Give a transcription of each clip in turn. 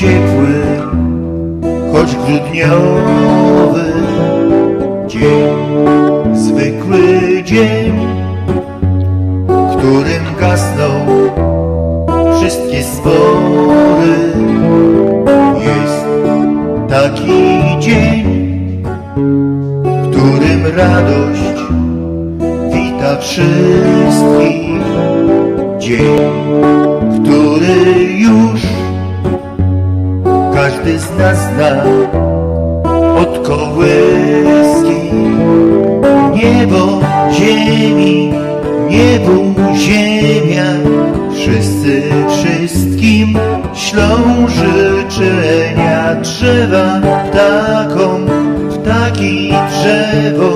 ciepły, choć grudniowy dzień, zwykły dzień, którym gasną wszystkie spory. Jest taki dzień, którym radość wita wszystkich. Dzień, z nas zna od kołyski. Niebo, ziemi, niebu, ziemia, wszyscy wszystkim ślą życzenia. Drzewa ptakom, ptaki drzewo,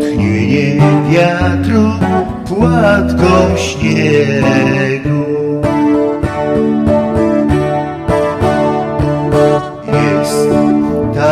tchnienie wiatru, płatką śniegu.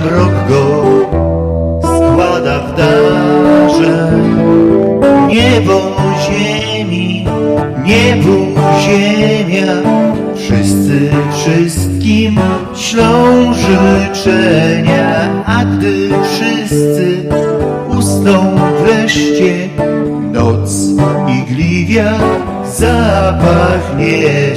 Dziś nam rok go składa w darze. Niebo, ziemi, niebu, ziemia, wszyscy wszystkim ślą życzenia, a gdy wszyscy usną wreszcie, noc igliwia zapachnie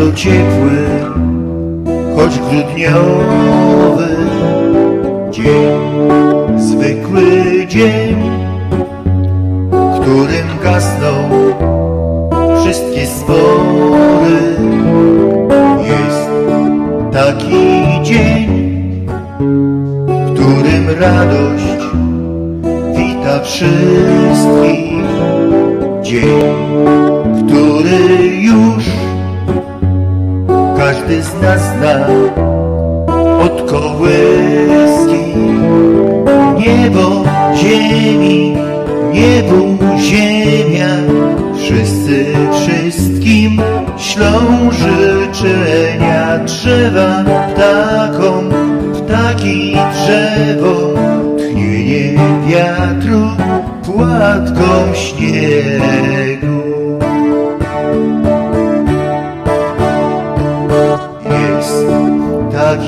bardzo ciepły, choć grudniowy dzień, zwykły dzień, którym gasną wszystkie spory. Jest taki dzień, którym radość wita wszystkich. Dzień, który już każdy z nas zna od kołyski. Niebo, ziemi, niebu, ziemia, wszyscy wszystkim ślą życzenia. Drzewa ptakom, ptaki drzewo, tchnienie wiatru, płatką śniegu.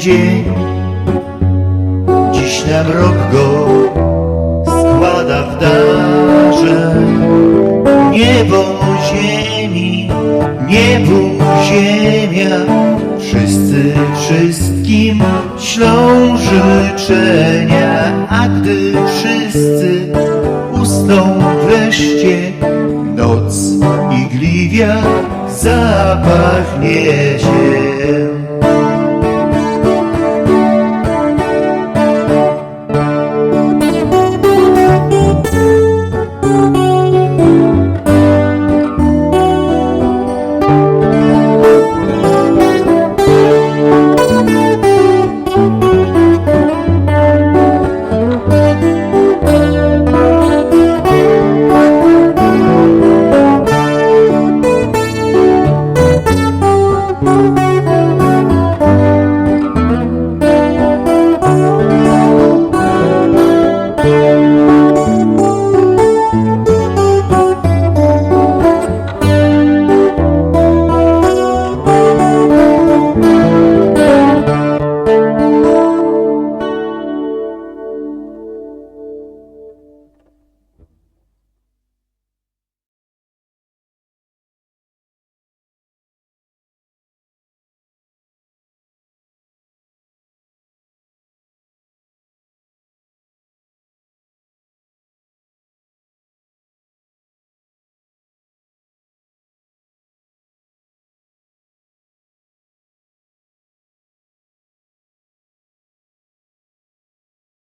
dzień. Dziś nam rok go składa w darze. Niebo ziemi, niebo ziemia. Wszyscy wszystkim ślą życzenia. A gdy wszyscy ustą wreszcie Noc igliwia zapachnie się.